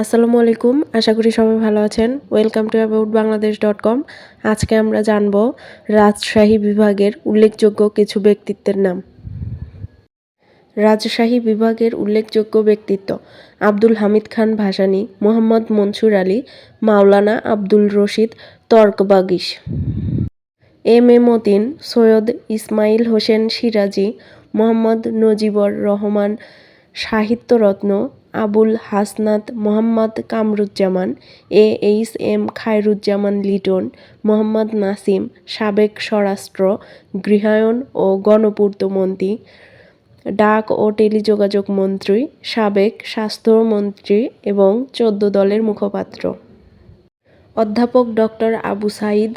আসসালামু আলাইকুম আশা করি সবাই ভালো আছেন। Welcome to about Bangladesh dot com আজকে আমরা জানব রাজশাহী বিভাগের উল্লেখযোগ্য কিছু ব্যক্তিত্বের নাম। রাজশাহী বিভাগের উল্লেখযোগ্য ব্যক্তিত্ব Abdul Hamid Khan Bhasani, Mohammad Mansur Ali, Maulana Abdul Rashid Tarkabagish M A Matin, Syed Ismail Hossain Siraji, Mohammad Najibar Rahman Sahityaratna Abul Hasnat Mohammad Kamaruzzaman, A H M Khairuzzaman Liton, Mohammad Nasim, সাবেক স্বরাষ্ট্র, গৃহায়ন ও গণপূর্তমন্ত্রী, ডাক ও টেলিযোগাযোগ মন্ত্রী, সাবেক স্বাস্থ্যমন্ত্রী এবং চোদ্দ দলের মুখপাত্র। অধ্যাপক doctor Abu Sayeed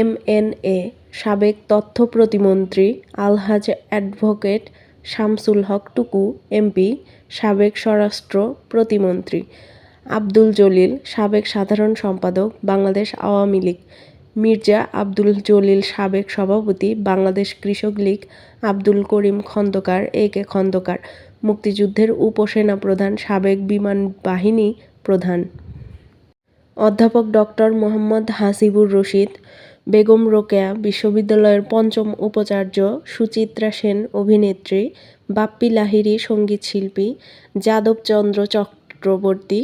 M N A, সাবেক তথ্য প্রতিমন্ত্রী, আলহাজ অ্যাডভোকেট শামসুল হক টুকু এমপি সাবেক স্বরাষ্ট্র প্রতিমন্ত্রী। আব্দুল জলিল, সাবেক সাধারণ সম্পাদক, বাংলাদেশ আওয়ামী লীগ। মির্জা আব্দুল জলিল, সাবেক সভাপতি, বাংলাদেশ কৃষক লীগ। আব্দুল করিম খন্দকার, এ কে খন্দকার। মুক্তিযুদ্ধের উপসেনা প্রধান, সাবেক বিমান বাহিনী প্রধান। অধ্যাপক ডক্টর মোহাম্মদ হাসিবুর রশিদ বেগম রোকেয়া, বিশ্ববিদ্যালয়ের পঞ্চম উপাচার্য সুচিত্রা সেন, অভিনেত্রী বাপ্পি লাহিড়ী, সংগীত শিল্পী যাদবচন্দ্র চক্রবর্তী,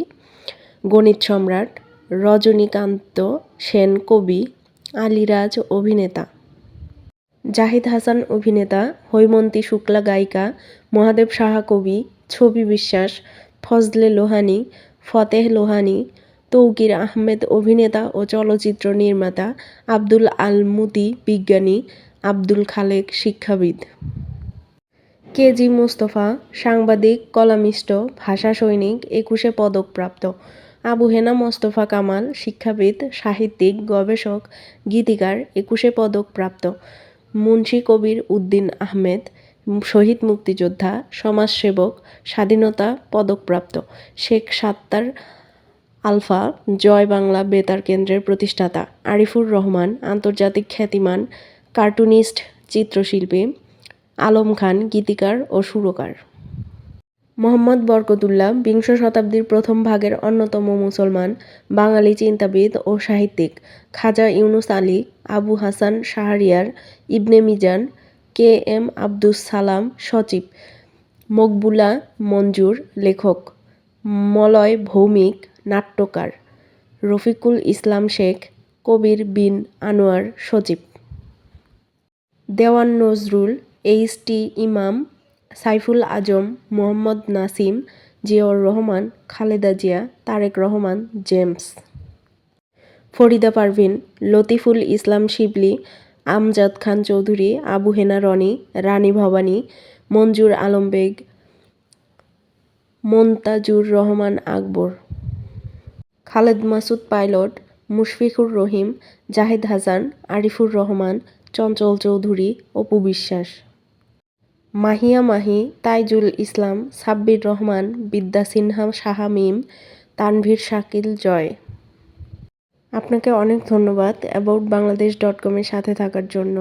গণিত সম্রাট রজনীকান্ত সেন কবি, আলিরাজ অভিনেতা। জাহিদ হাসান অভিনেতা, হৈমন্তী শুক্লা গায়িকা, মহাদেব সাহা কবি, ছবি বিশ্বাস, ফজলে লোহানি, ফতেহ লোহানী তৌকির আহমেদ অভিনেতা ও চলচ্চিত্র নির্মাতা, আব্দুল আল মুতি বিজ্ঞানী, আব্দুল খালেক শিক্ষাবিদ। কেজি মুস্তফা, সাংবাদিক, কলামিষ্ট, ভাষা সৈনিক, একুশে পদকপ্রাপ্ত। আবু হেনা মোস্তফা কামাল, শিক্ষাবিদ, সাহিত্যিক, গবেষক, গীতিকার, একুশে পদকপ্রাপ্ত। মুন্সী কবির উদ্দিন আহমেদ, শহীদ মুক্তিযোদ্ধা, সমাজসেবক, স্বাধীনতা পদকপ্রাপ্ত। শেখ সাত্তার আলফা, জয় বাংলা বেতার কেন্দ্রের প্রতিষ্ঠাতা আরিফুর রহমান, আন্তর্জাতিক খ্যাতিমান কার্টুনিস্ট, চিত্রশিল্পী, আলম খান, গীতিকার ও সুরকার। মোহাম্মদ বরকতুল্লাহ বিংশ শতাব্দীর প্রথম ভাগের অন্যতম মুসলমান, বাঙালি চিন্তাবিদ ও সাহিত্যিক। খাজা ইউনুস আলী, আবু হাসান শাহরিয়ার, ইবনে মিজান, কে এম আব্দুস সালাম সচিব। মকবুলা মঞ্জুর, লেখক। মলয় ভৌমিক নাট্যকার রফিকুল ইসলাম শেখ, কবির বিন আনোয়ার সচিব দেওয়ান Nazrul H T Imam, Saiful Azam, Mohammad Nasim, Ziaur Rahman, Khaleda Zia, Tarique Rahman, James. Farida Parvin, Latiful Islam Shibli, Amjad Khan Chowdhury, Abu Hena Roni, Rani Bhabani, মঞ্জুর আলম বেগ, মন্তাজুর রহমান আকবর। খালেদ মাসুদ পাইলট, মুশফিকুর রহিম, জাহেদ হাসান, আরিফুর রহমান, চঞ্চল চৌধুরী, অপু বিশ্বাস। মাহিয়া মাহি, তাইজুল ইসলাম, সাব্বির রহমান, বিদ্যা সিনহা সাহা মিম, তানভীর শাকিল জয়। আপনাকে অনেক ধন্যবাদ অ্যাবাউট বাংলাদেশ ডট কমের সাথে থাকার জন্য।